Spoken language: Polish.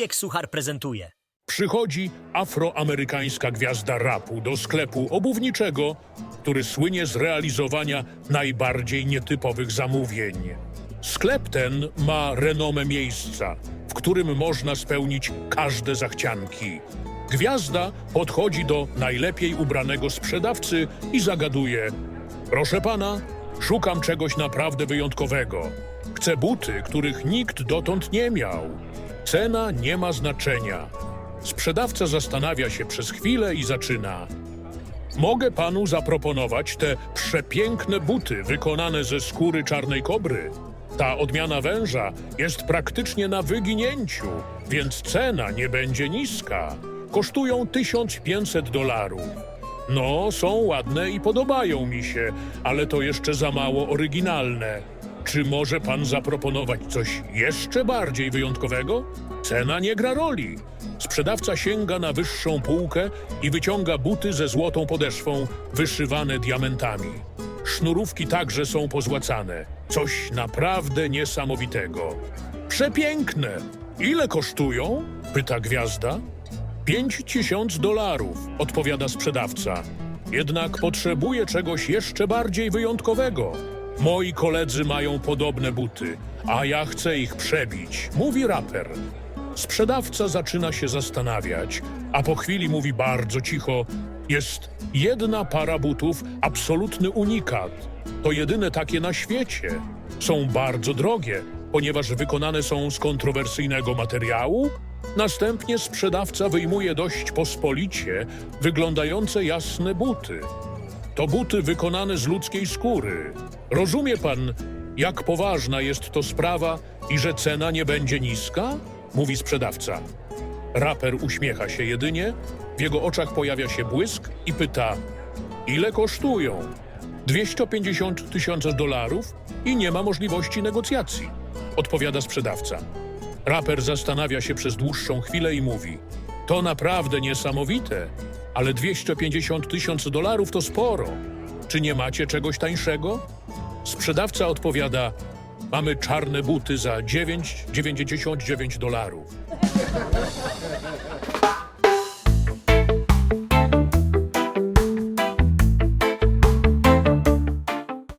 Wujek Suchar prezentuje. Przychodzi afroamerykańska gwiazda rapu do sklepu obuwniczego, który słynie z realizowania najbardziej nietypowych zamówień. Sklep ten ma renomę miejsca, w którym można spełnić każde zachcianki. Gwiazda podchodzi do najlepiej ubranego sprzedawcy i zagaduje: Proszę pana, szukam czegoś naprawdę wyjątkowego. Chcę buty, których nikt dotąd nie miał. Cena nie ma znaczenia. Sprzedawca zastanawia się przez chwilę i zaczyna. Mogę panu zaproponować te przepiękne buty wykonane ze skóry czarnej kobry. Ta odmiana węża jest praktycznie na wyginięciu, więc cena nie będzie niska. Kosztują 1500 dolarów. No, są ładne i podobają mi się, ale to jeszcze za mało oryginalne. Czy może pan zaproponować coś jeszcze bardziej wyjątkowego? Cena nie gra roli. Sprzedawca sięga na wyższą półkę i wyciąga buty ze złotą podeszwą, wyszywane diamentami. Sznurówki także są pozłacane. Coś naprawdę niesamowitego. Przepiękne! Ile kosztują? pyta gwiazda. Pięć tysiąc dolarów, odpowiada sprzedawca. Jednak potrzebuję czegoś jeszcze bardziej wyjątkowego. Moi koledzy mają podobne buty, a ja chcę ich przebić, mówi raper. Sprzedawca zaczyna się zastanawiać, a po chwili mówi bardzo cicho: Jest jedna para butów, absolutny unikat. To jedyne takie na świecie. Są bardzo drogie, ponieważ wykonane są z kontrowersyjnego materiału. Następnie sprzedawca wyjmuje dość pospolicie wyglądające jasne buty. To buty wykonane z ludzkiej skóry. Rozumie pan, jak poważna jest to sprawa i że cena nie będzie niska? Mówi sprzedawca. Raper uśmiecha się jedynie, w jego oczach pojawia się błysk i pyta: Ile kosztują? 250 tysięcy dolarów i nie ma możliwości negocjacji, odpowiada sprzedawca. Raper zastanawia się przez dłuższą chwilę i mówi: To naprawdę niesamowite, ale 250 tysięcy dolarów to sporo. Czy nie macie czegoś tańszego? Sprzedawca odpowiada: Mamy czarne buty za 9,99 dolarów.